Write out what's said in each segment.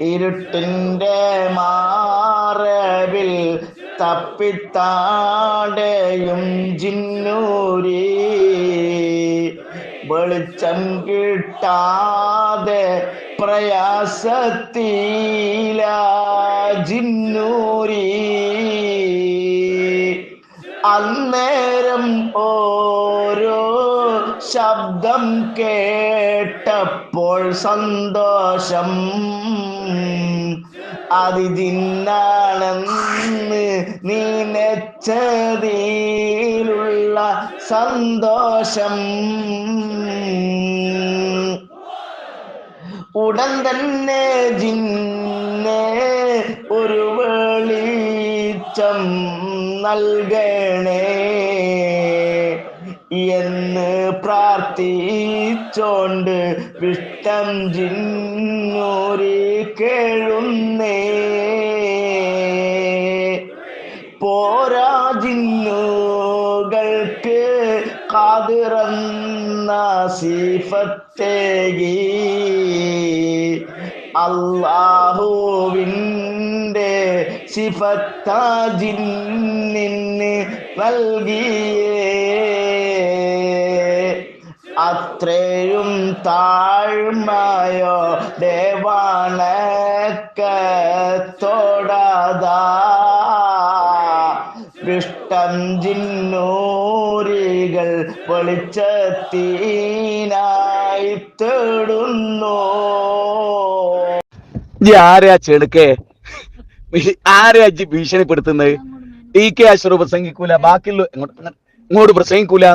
ഇരുട്ടിന്റെ മാറവിൽ തപ്പിത്താടയും ജിന്നൂരി. വെളിച്ചം കിട്ടാതെ പ്രയാസത്തില ജിന്നൂരി. ശബ്ദം കേട്ടപ്പോൾ സന്തോഷം. അതിജിന്നാണെന്ന് നീനച്ചതിയിലുള്ള സന്തോഷം. ഉടൻ തന്നെ ജിന്നെ ഒരു വെളിച്ചം നൽകണേ. എന്ന് പ്രാർത്ഥിച്ചോണ്ട് വിഷ്ടം ജിന്നൂരി കേഴുന്നേ. പോരാ ജിന്നുകൾക്ക് കാതിറന്ന സീഫത്തേകി. അള്ളാഹുവിന്റെ സിഫത്താ ജിന്നിന് നൽകിയേ. അത്രയും താഴ്മയോ ദേവാണക്കത്തോടാതാ വിഷ്ടം ജിന്നൂരികൾ വെളിച്ചത്തീനായി തേടുന്നു. ആരാ ചെടുക്കേ? ആരെയാ അജി ഭീഷണിപ്പെടുത്തുന്നത്? ടി കെ അശ്വർ പ്രസംഗിക്കൂല ബാക്കിയുള്ള ഇങ്ങോട്ട് പ്രസംഗിക്കൂല.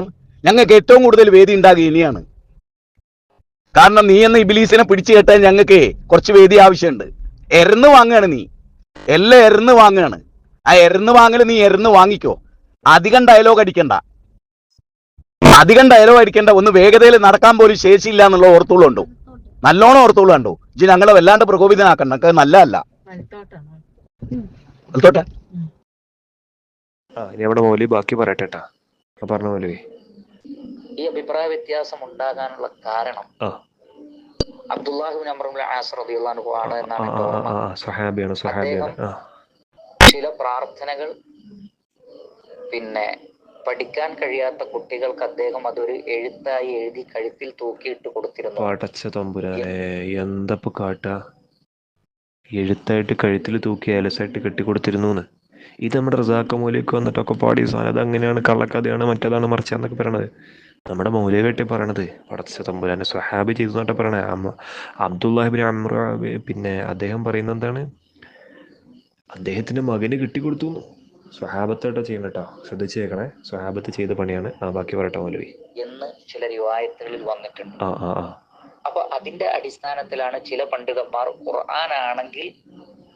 ഞങ്ങൾക്ക് ഏറ്റവും കൂടുതൽ വേദി ഉണ്ടാകുക ഇനിയാണ്. കാരണം നീ എന്ന ഇബിലീസിനെ പിടിച്ചു കെട്ടാൻ ഞങ്ങൾക്ക് കുറച്ച് വേദി ആവശ്യമുണ്ട്. എരന്ന് വാങ്ങുകയാണ് നീ. എല്ലാം എരന്ന് വാങ്ങുകയാണ്. ആ എരന്ന് വാങ്ങൽ നീ എരന്ന് വാങ്ങിക്കോ. അധികം ഡയലോഗ് അടിക്കണ്ട. അധികം ഡയലോഗ് അടിക്കേണ്ട. ഒന്ന് വേഗതയിൽ നടക്കാൻ പോലും ശേഷിയില്ല എന്നുള്ള ഓർത്തോളുണ്ടോ നല്ലോണം ഓർത്തോളുണ്ടോ ജി ഞങ്ങളെ വല്ലാണ്ട് പ്രകോപിതനാക്കണ്ട. ഞങ്ങൾക്ക് നല്ലതല്ല. ആ ഇനി മൗലി ബാക്കി പറയട്ടെ പറഞ്ഞ മൗലവി. ഈ അഭിപ്രായ വ്യത്യാസം ഉണ്ടാകാനുള്ള കാരണം അബ്ദുല്ലാഹുബിൻ അമറുൽ ആസ് ആണ് ആ എന്നാണ് ചില പ്രാർത്ഥനകൾ പിന്നെ പഠിക്കാൻ കഴിയാത്ത കുട്ടികൾക്ക് അദ്ദേഹം അതൊരു എഴുത്തായി എഴുതി കഴുത്തിൽ തൂക്കിയിട്ട് കൊടുത്തിരുന്നു. പടച്ച തമ്പുരാനെ എന്തപ്പ് കാട്ട? എഴുത്തായിട്ട് കഴുത്തിൽ തൂക്കി അലസായിട്ട് കെട്ടിക്കൊടുത്തിരുന്നു ഇത് നമ്മുടെ റസാക്ക മൗലിക്ക് വന്നിട്ടൊക്കെ പാടി സാധനം. അത് അങ്ങനെയാണ് കള്ളക്കഥയാണ് മറ്റേതാണ് മറിച്ചാന്നൊക്കെ പറയണത്. നമ്മുടെ മൗലിക കെട്ടി പറയണത് പടച്ച തമ്പുരാനെ സ്വഹാബി ചെയ്തു എന്നിട്ട് പറയണേ. അബ്ദുല്ലാഹിബിൻ അമ്ര പിന്നെ അദ്ദേഹം പറയുന്നത് എന്താണ്? അദ്ദേഹത്തിന്റെ മകന് കിട്ടിക്കൊടുത്തു സ്വഹാബത്തോട്ടോ ചെയ്യണം കേട്ടോ. ശ്രദ്ധിച്ചു കേൾക്കണേ. സ്വഹാബത്ത് ചെയ്ത പണിയാണ്. ആ ബാക്കി പറയട്ടെ മൗലവി. എന്ന് ചില റിവായത്തുകളിൽ വന്നിട്ടുണ്ട്. ആ ആ ആ. അപ്പൊ അതിന്റെ അടിസ്ഥാനത്തിലാണ് ചില പണ്ഡിതന്മാർ ഖുർആനാണെങ്കിൽ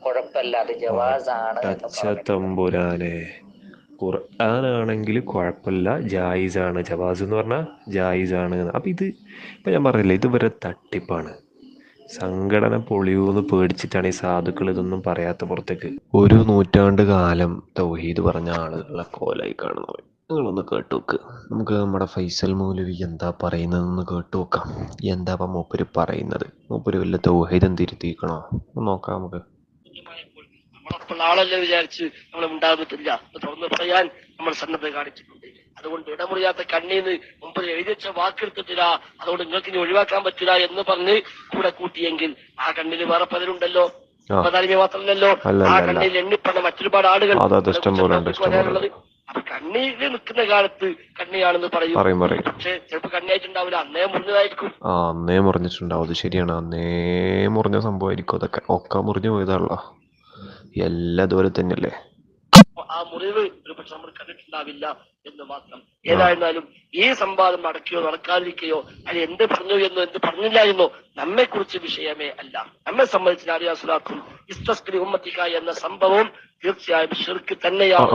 കുഴപ്പമില്ല അത് ജവാസാണ് തമ്പുരാനെ. ഖുർആനാണെങ്കിൽ കുഴപ്പമില്ല. ജായിസാണ്. ജവാസ് എന്ന് പറഞ്ഞാൽ ജായിസാണ്. അപ്പം ഇത് ഇപ്പം ഞാൻ പറഞ്ഞില്ലേ ഇത് വരെ തട്ടിപ്പാണ്. സംഘടന പൊളിയൂന്ന് പേടിച്ചിട്ടാണ് ഈ സാധുക്കൾ ഇതൊന്നും പറയാത്ത പുറത്തേക്ക്. ഒരു നൂറ്റാണ്ട് കാലം തൗഹീദ് പറഞ്ഞ ആളുകളെ കോലായി കാണുന്നവർ. നിങ്ങളൊന്ന് കേട്ടു നോക്ക് നമുക്ക് നമ്മുടെ ഫൈസൽ മൗലവി എന്താ പറയുന്നതെന്ന് കേട്ടു നോക്കാം. എന്താ അപ്പം മൂപ്പര് പറയുന്നത്? മൂപ്പര് വല്ല തൗഹീദം തിരുത്തിക്കണോ നോക്കാം നമുക്ക്. നമ്മളപ്പോൾ ആളല്ലേ വിചാരിച്ച് നമ്മൾ ഉണ്ടാകത്തില്ല എന്ന് തുറന്ന് പറയാൻ നമ്മൾ സന്നദ്ധ കാണിച്ചിട്ടുണ്ട്. അതുകൊണ്ട് ഇടമുറിയാത്ത കണ്ണീന്ന് മുമ്പ് എഴുതിച്ച വാക്കെടുത്തിട്ടില്ല. അതുകൊണ്ട് നിങ്ങൾക്ക് ഇനി ഒഴിവാക്കാൻ പറ്റില്ല എന്ന് പറഞ്ഞ് കൂടെ കൂട്ടിയെങ്കിൽ ആ കണ്ണിൽ വേറെ പലരുണ്ടല്ലോ. താല്പര്യം മാത്രമല്ലല്ലോ. ആ. കണ്ണിൽ എണ്ണിപ്പണ മറ്റൊരുപാട് ആളുകൾ വരാനുള്ളത്. അപ്പൊ കണ്ണീര് നിൽക്കുന്ന കാലത്ത് കണ്ണിയാണെന്ന് പറയും. പക്ഷെ ചിലപ്പോ കണ്ണിയായിട്ടുണ്ടാവില്ല. അന്നേ മുറിഞ്ഞതായിരിക്കും. ആ അന്നേ മുറിഞ്ഞിട്ടുണ്ടാവും. അത് ശരിയാണ്. അന്നേ മുറിഞ്ഞ സംഭവമായിരിക്കും അതൊക്കെ. ഒക്കെ മുറിഞ്ഞു പോയതാണല്ലോ എല്ലാം അതുപോലെ തന്നെയല്ലേ ആ മുറിവ് ഒരു പക്ഷെ നമ്മൾ കണ്ടിട്ടുണ്ടാവില്ല എന്ന് മാത്രം. ഏതായിരുന്നാലും ഈ സംവാദം നടക്കുകയോ നടക്കാതിരിക്കുകയോ അല്ലെ എന്ത് പറഞ്ഞു എന്നോ എന്ത് പറഞ്ഞില്ല എന്നോ നമ്മെ കുറിച്ച് വിഷയമേ അല്ല. നമ്മെ സംബന്ധിച്ച് അറിയാസുലാക്കും ഇസ്തസ്കരി ഉമ്മത്തിക്ക എന്ന സംഭവം തീർച്ചയായും ഷിർക്ക് തന്നെയാണ്.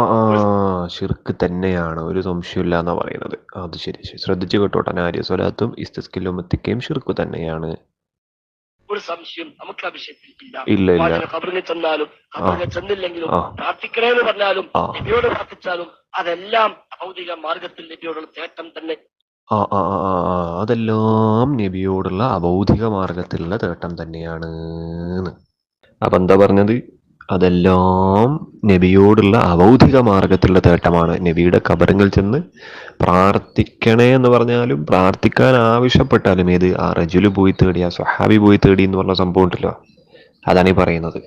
ഷിർക്ക് തന്നെയാണ്. ഒരു സംശയമില്ല എന്നാ പറയുന്നത്. അത് ശരി ശരി. ശ്രദ്ധിച്ചു കേട്ടോട്ടെ. സ്വലാത്തും ഇസ്തസ്കിലുമത്തിക്കയും ഷിർക്ക് തന്നെയാണ്. ഒരു സംശയം നമുക്ക് ആ വിഷയത്തിൽ ഇല്ല, ഖബറിൽ ചെന്നാലും ഖബറിൽ ചെന്നില്ലെങ്കിലും പ്രാർത്ഥിക്കണേന്ന് പറഞ്ഞാലും. നബിയോട് പ്രാർത്ഥിച്ചാലും അതെല്ലാം ഭൗതിക മാർഗത്തിൽ നബിയോടുള്ള തേട്ടം തന്നെ. ആ ആ അതെല്ലാം നബിയോടുള്ള അബൗദിക മാർഗത്തിലുള്ള തേട്ടം തന്നെയാണ് അപ്പൊ എന്താ പറഞ്ഞത്? അതെല്ലാം നബിയോടുള്ള അവൗധിക മാർഗത്തിലുള്ള തേട്ടമാണ്. നബിയുടെ കബറിങ്ങിൽ ചെന്ന് പ്രാർത്ഥിക്കണേ എന്ന് പറഞ്ഞാലും പ്രാർത്ഥിക്കാൻ ആവശ്യപ്പെട്ടാലും ഏത്? ആ റജുൽ പോയി തേടി ആ സ്വഹാബി പോയി തേടി എന്ന് പറഞ്ഞ സംഭവം ഉണ്ടല്ലോ. അതാണ് ഈ പറയുന്നത്.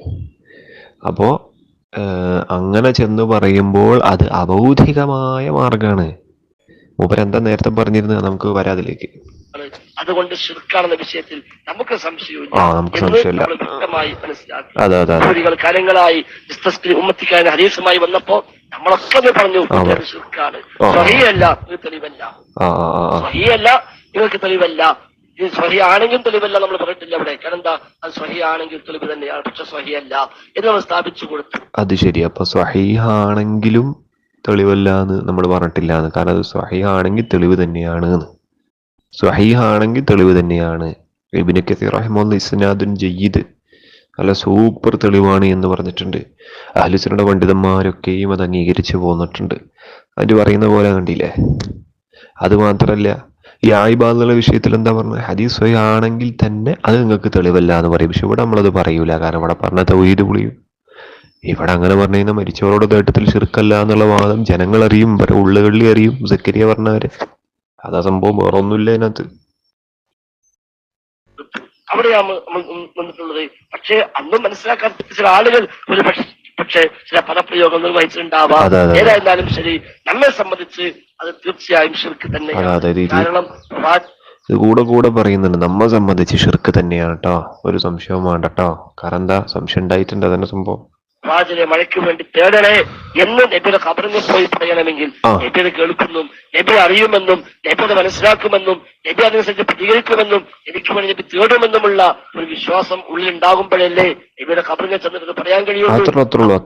അപ്പോ അങ്ങനെ ചെന്ന് പറയുമ്പോൾ അത് അവൗധികമായ മാർഗമാണ് മൂപ്പരെന്താ നേരത്തെ പറഞ്ഞിരുന്നത് നമുക്ക് വരാതിലേക്ക്. അതുകൊണ്ട് ശിർക്കാണെന്ന വിഷയത്തിൽ നമുക്ക് സംശയമില്ല നമുക്ക് സംശയമില്ല. വ്യക്തമായി മനസ്സിലാക്കി. കാലങ്ങളായി ഉമ്മത്തിക്കാൻ ഹരീസുമായി വന്നപ്പോ നമ്മളൊക്കെ പറഞ്ഞു. ഇത് സ്വഹിയല്ല ഇത് തെളിവല്ല. സ്വഹിയല്ല നിങ്ങൾക്ക് തെളിവല്ല. ഇത് സ്വഹി ആണെങ്കിലും തെളിവല്ല നമ്മൾ പറഞ്ഞിട്ടില്ല അവിടെ കാരണം എന്താ? അത് സ്വഹി ആണെങ്കിൽ തെളിവ് തന്നെയാണ്. പക്ഷെ സ്വഹിയല്ല എന്ന് നമ്മൾ സ്ഥാപിച്ചു കൊടുത്തു. അത് ശരി അപ്പൊ സ്വഹീഹാണെങ്കിലും തെളിവല്ല എന്ന് നമ്മൾ പറഞ്ഞിട്ടില്ല എന്ന് കാരണം അത് സ്വഹീഹാണെങ്കിൽ തെളിവ് തന്നെയാണ് എന്ന് സ്വഹീഹാണെങ്കിൽ തെളിവ് തന്നെയാണ്. ഇബിന് കസീർ ഇസ്നാദുൻ ജയ്യിദ്. നല്ല സൂപ്പർ തെളിവാണ് എന്ന് പറഞ്ഞിട്ടുണ്ട്. അഹ്ലുസിനുടെ പണ്ഡിതന്മാരൊക്കെയും അത് അംഗീകരിച്ചു പോന്നിട്ടുണ്ട്. അത് പറയുന്ന പോലെ കണ്ടില്ലേ? അത് മാത്രല്ല ഈ ആയിബാന്നുള്ള വിഷയത്തിൽ എന്താ പറഞ്ഞത്? ഹദീസ് ആണെങ്കിൽ തന്നെ അത് നിങ്ങൾക്ക് തെളിവല്ല എന്ന് പറയും. പക്ഷെ ഇവിടെ നമ്മളത് പറയൂല. കാരണം ഇവിടെ പറഞ്ഞ തൗഹീദ് പുളിയും ഇവിടെ അങ്ങനെ പറഞ്ഞു കഴിഞ്ഞാൽ മരിച്ചവരോട് തേട്ടത്തിൽ ചെറുക്കല്ല എന്നുള്ള വാദം ജനങ്ങൾ അറിയും ഇവരെ ഉള്ളുകളിൽ അറിയും സക്കരിയ പറഞ്ഞവര്. അതാ സംഭവം വേറെ ഒന്നുമില്ല അതിനകത്ത് അവിടെയാണ് പക്ഷേ അന്നും മനസ്സിലാക്കാത്ത ചില ആളുകൾ ഒരു പക്ഷേ ചില പദപ്രയോഗങ്ങൾ അതെ. ഏതായിരുന്നാലും ശരി നമ്മെ സംബന്ധിച്ച് അത് തീർച്ചയായും ശിർക്ക് തന്നെ തന്നെയാണ് കാരണം കൂടെ കൂടെ പറയുന്നുണ്ട്. നമ്മെ സംബന്ധിച്ച് ഷിർക്ക് തന്നെയാണ് കേട്ടോ ഒരു സംശയവും വേണ്ട കേട്ടോ കാരണം എന്താ? സംശയം ഉണ്ടായിട്ടുണ്ട് അതന്നെ സംഭവം. പ്രവാചകനെ മഴയ്ക്ക് വേണ്ടി തേടണേ എന്ന് നബിയുടെ ഖബറിനെ പോയി പറയണമെങ്കിൽ നബിയെ കേൾക്കുന്നും നബി അറിയുമെന്നും നബിയെ മനസ്സിലാക്കുമെന്നും നബി അതിനനുസരിച്ച് പ്രതികരിക്കുമെന്നും എനിക്ക് വേണ്ടി നബി തേടുമെന്നുമുള്ള ഒരു വിശ്വാസം ഉള്ളിൽ ഉണ്ടാകുമ്പോഴല്ലേ നബിയുടെ ഖബറിനെ ചെന്നിട്ട് പറയാൻ കഴിയുള്ളൂ. അത് ശ്രദ്ധിച്ചല്ലോ?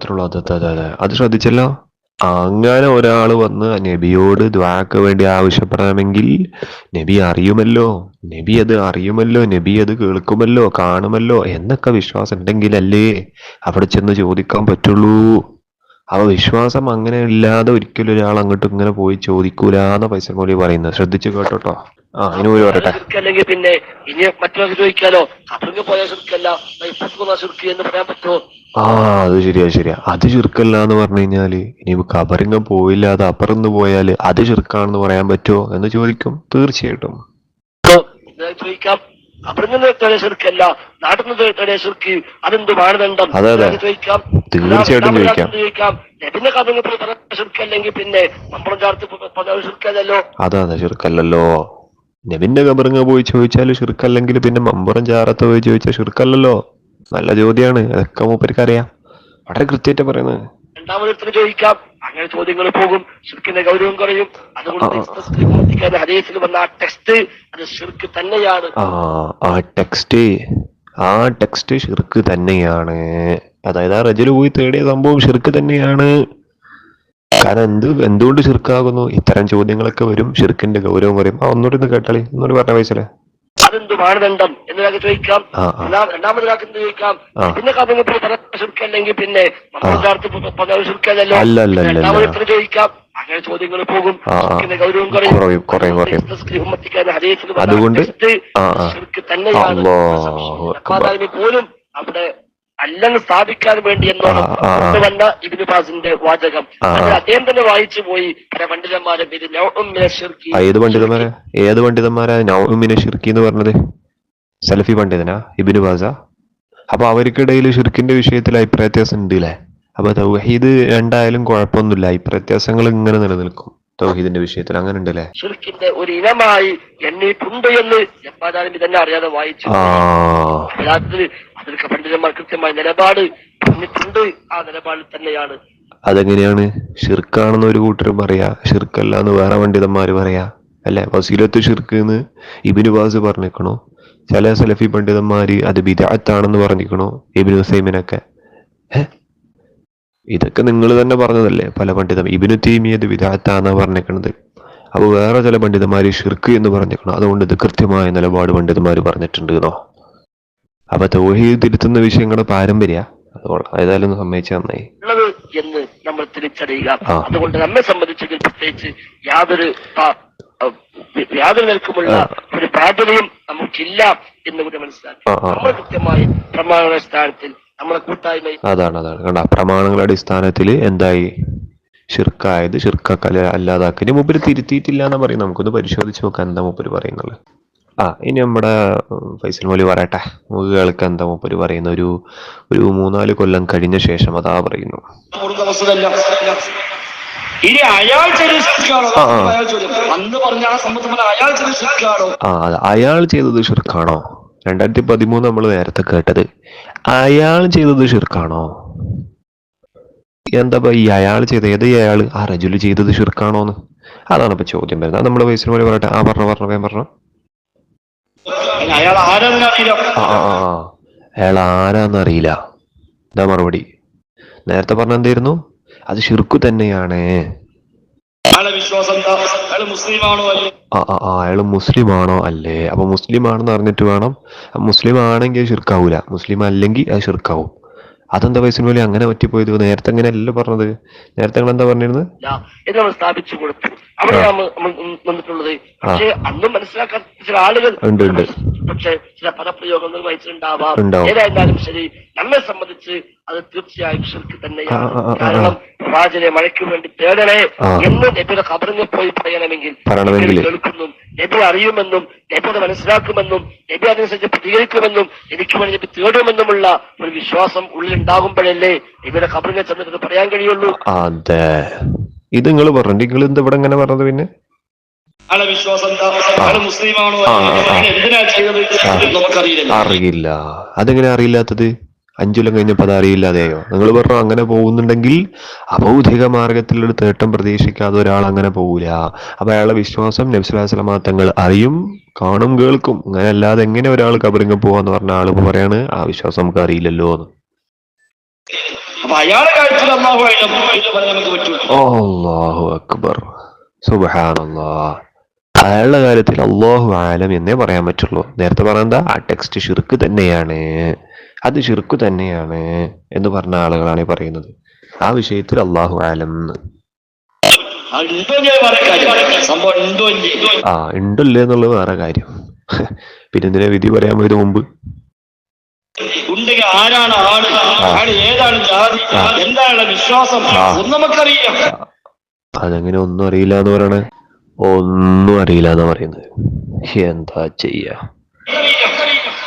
അങ്ങനെ ഒരാൾ വന്ന് നബിയോട് ദ്വാക്ക് വേണ്ടി ആവശ്യപ്പെടണമെങ്കിൽ നബി അറിയുമല്ലോ. നബി അത് അറിയുമല്ലോ. നബി അത് കേൾക്കുമല്ലോ. കാണുമല്ലോ. എന്നൊക്കെ വിശ്വാസം ഉണ്ടെങ്കിലല്ലേ അവിടെ ചെന്ന് ചോദിക്കാൻ പറ്റുള്ളൂ. അവ വിശ്വാസം അങ്ങനെ ഇല്ലാതെ ഒരിക്കലും ഒരാൾ അങ്ങോട്ട് ഇങ്ങനെ പോയി ചോദിക്കൂലാന്ന പൈസ മൊഴി പറയുന്നത്. ശ്രദ്ധിച്ചു കേട്ടോട്ടോ. ആ ഇനി പോയി പറയട്ടെ അല്ലെങ്കിൽ പിന്നെ ഇനി ചോദിക്കാലോ? ശിർക്കല്ല. എന്ന് പറയാൻ പറ്റുമോ? ആ അത് ശരിയാ ശരിയാ. അത് ചുരുക്കല്ല എന്ന് പറഞ്ഞു കഴിഞ്ഞാൽ ഇനി കബറിങ്ങ പോയില്ല അത് അപ്പുറന്ന് പോയാൽ അത് ചുരുക്കാണെന്ന് പറയാൻ പറ്റുമോ എന്ന് ചോദിക്കും തീർച്ചയായിട്ടും. ചോദിക്കാം. അതെ, അതെ. തീർച്ചയായിട്ടും ചോദിക്കാം. പിന്നെ ശിർക്കല്ലല്ലോ. അതെ ചുരുക്കല്ലല്ലോ നബിന്റെ കബറിങ്ങ പോയി ചോദിച്ചാൽ ഷിർക്കല്ലെങ്കിൽ പിന്നെ മമ്പുറം ചാറത്ത് പോയി ചോദിച്ചാൽ ഷിർക്കല്ലല്ലോ നല്ല ചോദ്യമാണ് അതൊക്കെ മൂപ്പർക്കറിയാം വളരെ കൃത്യമായിട്ട് പറയുന്നത്. രണ്ടാമതൊരുത്തിന് ചോദിക്കാം അങ്ങനെ ചോദ്യങ്ങൾ പോകും. ഷിർക്കിന്റെ ഗൗരവം കുറയും. അതുകൊണ്ട് ഹരീസിൽ വന്ന ആ ടെക്സ്റ്റ് അത് ഷിർക്ക് തന്നെയാണ്. ആ ടെക്സ്റ്റ് ആ ടെക്സ്റ്റ് ഷിർക്ക് തന്നെയാണ്. അതായത് ആ റജൽ പോയി തേടിയ സംഭവം ഷിർക്ക് തന്നെയാണ്. കാരണം എന്ത് എന്തുകൊണ്ട് ഷിർക്കാകുന്നു ഇത്തരം ചോദ്യങ്ങളൊക്കെ വരും. ഷിർക്കിന്റെ ഗൗരവം പറയും ആ ഒന്നുകൂടി ഒന്ന് കേട്ടാളി. ഒന്നുകൂടി പറഞ്ഞ വയസ്സിലെ. അതെന്ത് മാനദണ്ഡം എന്നൊക്കെ ചോദിക്കാം. രണ്ടാമത് ഒരാൾക്ക് രണ്ടാമതൊരാൾക്ക് എന്ത് ചോദിക്കാം? പിന്നെ പറഞ്ഞ ശുൽക്കല്ലെങ്കിൽ പിന്നെ ശുൽക്കല്ലോ. രണ്ടാമതൊരുത്തിന് ചോദിക്കാം? അങ്ങനെ ചോദ്യങ്ങൾ പോകും. ഗൗരവം കുറയും, കുറയും കുറയും, അതുകൊണ്ട് തന്നെയാണ്. പോലും അവിടെ അല്ലെന്ന് സ്ഥാപിക്കാൻ വേണ്ടി എന്നാണ്. കൊണ്ടുവന്ന ഇബിന് ബാസിന്റെ വാചകം അദ്ദേഹം തന്നെ വായിച്ചു പോയി. പല പണ്ഡിതന്മാരും ഇത്. ആ, ഏത് പണ്ഡിതന്മാരെ? ഏത് പണ്ഡിതന്മാരാ നൗമിനെ ഷിർക്കി എന്ന് പറഞ്ഞത്? സലഫി പണ്ഡിതനാ ഇബിനു ബാസ അപ്പൊ അവർക്കിടയിൽ ഷിർക്കിന്റെ വിഷയത്തിൽ അഭിപ്രായ വ്യത്യാസം ഉണ്ട് അല്ലേ അപ്പൊ തൗഹീദ് രണ്ടായാലും കുഴപ്പമൊന്നുമില്ല. അഭിപ്രായ വ്യത്യാസങ്ങൾ ഇങ്ങനെ നിലനിൽക്കും തൗഹീദിന്റെ വിഷയത്തിൽ. അങ്ങനെ ഉണ്ട് അല്ലേ ഷിർക്കിന്റെ ഒരു ഇനമായി എണ്ണിയിട്ടുണ്ട് എന്ന് തന്നെ അറിയാതെ വായിച്ചു. അതിലൊക്കെ പണ്ഡിതന്മാർ കൃത്യമായ നിലപാട് പറഞ്ഞിട്ടുണ്ട്. ആ നിലപാടിൽ തന്നെയാണ്. അതെങ്ങനെയാണ്? ഷിർക്കാണെന്ന് ഒരു കൂട്ടർ പറയാ ഷിർക്കല്ല എന്ന് വേറെ പണ്ഡിതന്മാര് പറയാ. അല്ലെ? വസീലത്ത് ഷിർക്ക് എന്ന് ഇബിനു ബാസ് പറഞ്ഞിക്കണോ ചില സലഫി പണ്ഡിതന്മാര് അത് ബിദാത്താണെന്ന് പറഞ്ഞിക്കണോ ഇബിനു ഹുസൈമിനൊക്കെ? ഇതൊക്കെ നിങ്ങൾ തന്നെ പറഞ്ഞതല്ലേ? പല പണ്ഡിതം ഇബിനു തീമിയത് വിദാത്താന്നാ പറഞ്ഞേക്കണത് അപ്പോൾ വേറെ ചില പണ്ഡിതന്മാര് ഷിർക്ക് എന്ന് പറഞ്ഞിരിക്കണോ. അതുകൊണ്ട് ഇത് കൃത്യമായ നിലപാട് പണ്ഡിതന്മാര് പറഞ്ഞിട്ടുണ്ട് എന്നോ അപ്പൊ തൗഹീദ് തിരുത്തുന്ന വിഷയങ്ങളുടെ പാരമ്പര്യ? ഏതായാലും സമ്മതിച്ച നന്നായി. എന്ന് നമ്മൾ തിരിച്ചറിയുക. അതുകൊണ്ട് നമ്മെ സംബന്ധിച്ചെങ്കിൽ പ്രത്യേകിച്ച് യാതൊരു യാതൊരു നിൽക്കുമുള്ള ഒരു പ്രാധാന്യം നമുക്കില്ല എന്ന് കൂടി മനസ്സിലാക്കി. നമ്മൾ കൃത്യമായി പ്രമാണ സ്ഥാനത്തിൽ നമ്മളെ കൂട്ടായ്മ അതാണ് അതാണ്. കണ്ട പ്രമാണങ്ങളുടെ അടിസ്ഥാനത്തിൽ എന്തായി? ഷിർക്കായത് ഷിർക്കല അല്ലാതാക്കി. മുമ്പിൽ മൂപ്പര് തിരുത്തിയിട്ടില്ല എന്ന് പറയും നമുക്കൊന്ന് പരിശോധിച്ച് നോക്കാം എന്താ മൂപ്പര് പറയുന്നുള്ളത് ആ ഇനി നമ്മുടെ ഫൈസൽ മൊലി പറയട്ടെ. നമുക്ക് കേൾക്കാം എന്താ മൂപ്പര് പറയുന്ന ഒരു ഒരു മൂന്നാൽ കൊല്ലം കഴിഞ്ഞ ശേഷം അതാ പറയുന്നു. ഇനി അയാൾ ആ. അയാൾ ചെയ്തത് ഷിർക്കാണോ രണ്ടായിരത്തി പതിമൂന്ന് നമ്മൾ നേരത്തെ കേട്ടത്. അയാൾ ചെയ്തത് ഷിർക്കാണോ എന്താ ഈ അയാൾ ചെയ്ത ഏത് അയാൾ? ആ റജുൽ ചെയ്തത് ഷിർക്കാണോന്ന് അതാണ് ഇപ്പൊ ചോദ്യം വരുന്നത്. നമ്മുടെ വയസ്സിന് പോലെ പറയട്ടെ. ആ പറഞ്ഞോ പറഞ്ഞോ വേഗം പറഞ്ഞോ. അയാൾ ആരാന്ന് അറിയില്ല. ആ ആ ആ. ആ. അയാൾ ആരാന്നറിയില്ല എന്താ മറുപടി. നേരത്തെ പറഞ്ഞ എന്തായിരുന്നു? അത് ഷിർക്കു തന്നെയാണ്. ആ ആ അയാൾ മുസ്ലിം ആണോ അല്ലേ? അപ്പൊ മുസ്ലിം ആണെന്ന് അറിഞ്ഞിട്ട് വേണം. മുസ്ലിം ആണെങ്കിൽ അത് ഷിർക്കാവൂല മുസ്ലിം അല്ലെങ്കിൽ അത് ഷിർക്കാവും അതെന്താ വയസ്സിന് പോലെ അങ്ങനെ പറ്റിപ്പോയത്? നേരത്തെ അങ്ങനെ അല്ലല്ലോ പറഞ്ഞത്. നേരത്തെ നിങ്ങൾ എന്താ പറഞ്ഞിരുന്നത്? സ്ഥാപിച്ചു കൊടുത്തു. അവിടെയാണ് വന്നിട്ടുള്ളത് പക്ഷെ അന്നും മനസ്സിലാക്കാൻ ചില ആളുകൾ. പക്ഷെ ചില പദപ്രയോഗങ്ങൾ വഹിച്ചിട്ടുണ്ടാവാം ഉണ്ടാവും. ഏതായിരുന്നാലും ശരി നമ്മെ സംബന്ധിച്ച് അത് തീർച്ചയായും ശരിക്ക് തന്നെയാണ്. കാരണം പ്രവാചനെ മഴയ്ക്ക് വേണ്ടി തേടണേ. എന്ന് നബിയുടെ ഖബറിനെ പോയി പറയണമെങ്കിൽ പറയണമെങ്കിൽ. നബി കേൾക്കുന്നും അറിയുമെന്നും നബി അത് മനസ്സിലാക്കുമെന്നും നബി അതിനനുസരിച്ച് പ്രതികരിക്കുമെന്നും എനിക്ക് വേണ്ടി നബി തേടുമെന്നുമുള്ള ഒരു വിശ്വാസം ഉള്ളിലുണ്ടാകുമ്പോഴല്ലേ നബിയുടെ കബറിനെ ചെന്നിട്ട് പറയാൻ കഴിയുള്ളൂ അതെ ഇത് നിങ്ങൾ പറഞ്ഞു നിങ്ങൾ എന്താ ഇവിടെ ഇങ്ങനെ പറഞ്ഞത് പിന്നെ? അറിയില്ല. അതെങ്ങനെ അറിയില്ലാത്തത്? അഞ്ചുലം കഴിഞ്ഞപ്പോ അത് അറിയില്ലാതെയോ? നിങ്ങൾ പറഞ്ഞു അങ്ങനെ പോകുന്നുണ്ടെങ്കിൽ അബൗദ്ധിക മാർഗത്തിലൊരു തേട്ടം പ്രതീക്ഷിക്കാതെ ഒരാൾ അങ്ങനെ പോകില്ല അപ്പൊ അയാളെ വിശ്വാസം നബ്സുലാസ്ല തങ്ങൾ അറിയും കാണും കേൾക്കും. അങ്ങനെ അല്ലാതെ എങ്ങനെ ഒരാൾ കബറിങ്ങ പോവാന്ന് പറഞ്ഞ ആൾ പറയാണ് ആ വിശ്വാസം നമുക്ക് അറിയില്ലല്ലോ എന്ന് അപ്പൊ അയാളെ അള്ളാഹു ആയാലും എന്ന് പറയാൻ നമുക്ക് അല്ലാഹു അക്ബർ. സുബ്ഹാനല്ലാ. അയാളുടെ കാര്യത്തിൽ അള്ളാഹു ആലം എന്നേ പറയാൻ പറ്റുള്ളൂ. നേരത്തെ പറഞ്ഞ ആ ടെക്സ്റ്റ് ഷിർക്ക് തന്നെയാണ്. അത് ഷിർക്ക് തന്നെയാണ് എന്ന് പറഞ്ഞ ആളുകളാണ് ഈ പറയുന്നത്. ആ വിഷയത്തിൽ അള്ളാഹു ആലം ആ ഉണ്ടല്ലേ എന്നുള്ളത് വേറെ കാര്യം. പിന്നെ എന്തിനാ വിധി പറയാൻ പോയത് മുമ്പ്? ഉണ്ടെങ്കിൽ ആരാണ് ആൾ ആൾ ഏതാണ് ജാതി? എന്താണ് വിശ്വാസം. ഒന്നും നമുക്കറിയില്ല അതെങ്ങനെ ഒന്നും അറിയില്ല എന്ന് പറയണേ? ഒന്നും അറിയില്ല എന്ന് പറയുന്നത്. എന്താ ചെയ്യാ?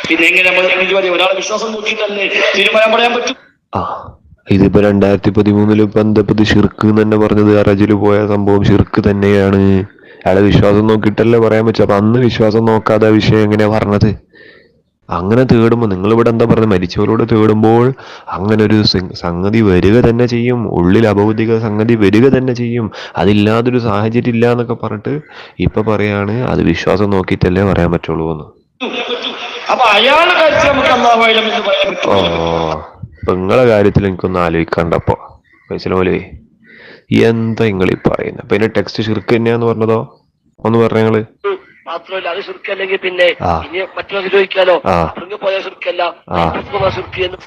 പിന്നെ എങ്ങനെ ഒരാളെ വിശ്വാസം നോക്കിയിട്ടല്ലേ തീരുമാനം പറയാൻ പറ്റും? ആ. ഇതിപ്പോ രണ്ടായിരത്തി പതിമൂന്നിൽ ഇപ്പൊ എന്താ ഇത് ഷിർക്ക് തന്നെ പറഞ്ഞത്? അറജിൽ പോയ സംഭവം ഷിർക്ക് തന്നെയാണ്. അയാളെ വിശ്വാസം നോക്കിയിട്ടല്ലേ പറയാൻ പറ്റും? അപ്പൊ അന്ന് വിശ്വാസം നോക്കാതെ ആ വിഷയം എങ്ങനെയാ പറഞ്ഞത്? അങ്ങനെ തേടുമ്പോൾ നിങ്ങൾ ഇവിടെ എന്താ പറഞ്ഞത്? മരിച്ചവരോട് തേടുമ്പോൾ അങ്ങനെ ഒരു സംഗതി വരിക തന്നെ ചെയ്യും. ഉള്ളിൽ അഭൗതിക സംഗതി വരിക തന്നെ ചെയ്യും. അതില്ലാതൊരു സാഹചര്യം ഇല്ല എന്നൊക്കെ പറഞ്ഞിട്ട് ഇപ്പൊ പറയാണ്. അത് വിശ്വാസം നോക്കിയിട്ടല്ലേ പറയാൻ പറ്റുള്ളൂ എന്ന്. ഓ ഇപ്പൊ നിങ്ങളെ കാര്യത്തിൽ എനിക്കൊന്ന് ആലോചിക്കണ്ടപ്പോ. മനസ്സിലോലേ എന്താ നിങ്ങൾ ഈ പറയുന്നത് അപ്പൊ ഇതിന്റെ ടെക്സ്റ്റ് ശിർക്ക് തന്നെയാന്ന് പറഞ്ഞതോ? ഒന്ന് പറഞ്ഞ നിങ്ങൾ മാത്രമല്ല അത് ശുർക്കല്ലെങ്കിൽ പിന്നെ ഇനി മറ്റൊരു ചോദിക്കാലോ? അറിഞ്ഞു പോയ ശുർക്കല്ല. ശുർക്ക് എന്ന്